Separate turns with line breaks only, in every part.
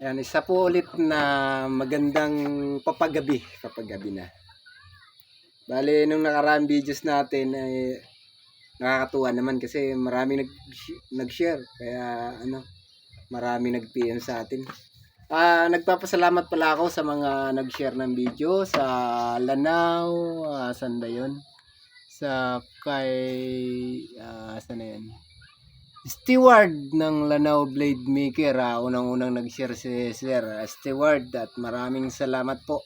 Yan, isa po ulit na magandang papagabi kapag gabi na. Bale, nung nakaraang videos natin ay nakakatuwa naman kasi marami nag nag-share kaya ano, marami nag-PM sa atin. Ah, nagpapasalamat pala ako sa mga nag-share ng video sa Lanao, ah, saan ba 'yon? Sa kay ah, saan na 'yan? Steward ng Lanao Blade Maker, ah, unang-unang nag-share si Sir ah, Steward at maraming salamat po.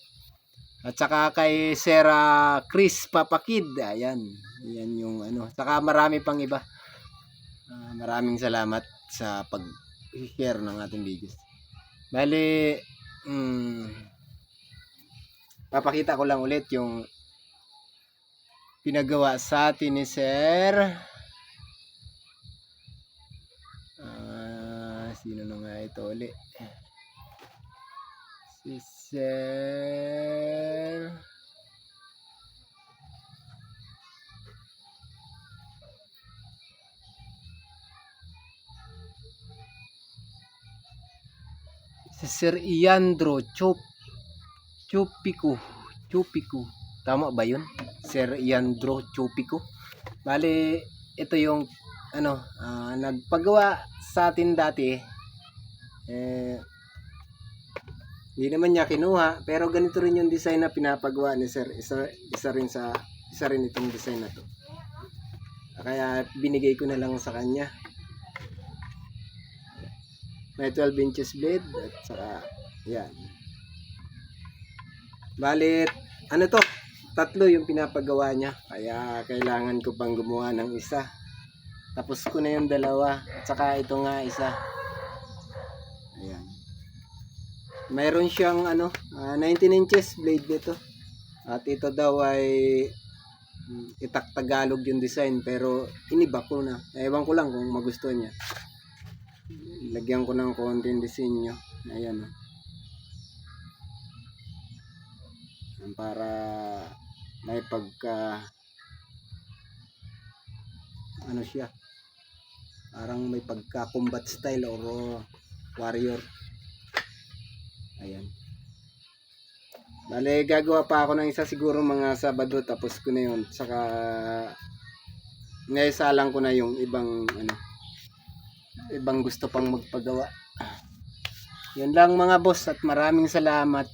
At saka kay Sir ah, Chris Papakid, ayan, yan yung ano. Saka marami pang iba. Ah, maraming salamat sa pag-share ng ating videos. Bali, mm, papakita ko lang ulit yung pinagawa sa atin ni Sir. Sino na nga ito uli? Si Sir. Si Sir Iandro Chop Chupico. Chupico. Tama ba yun? Sir Iandro Chupico. Bali, ito yung ano, ah, nagpagawa sa atin dati. Eh, hindi naman niya kinuha, pero ganito rin yung design na pinapagawa ni Sir. Isa, isa rin sa isa rin itong design na to. Kaya binigay ko na lang sa kanya. May 12 inches blade at saka yan. Balit, ano to? Tatlo yung pinapagawa niya. Kaya kailangan ko pang gumawa ng isa. Tapos ko na yung dalawa. At saka ito nga isa. Ayan. Mayroon siyang ano, ah, 19 inches blade dito. At ito daw ay mm, itak Tagalog yung design pero iniba ko na. Ewan ko lang kung magustuhan niya. Lagyan ko ng konting disenyo. Ayan. oh. Para may pagka ano siya parang may pagka combat style or uh, warrior ayan Bale, gagawa pa ako ng isa siguro mga Sabado tapos ko na yun. Saka ngaisalang ko na yung ibang ano ibang gusto pang magpagawa. Yan lang mga boss at maraming salamat.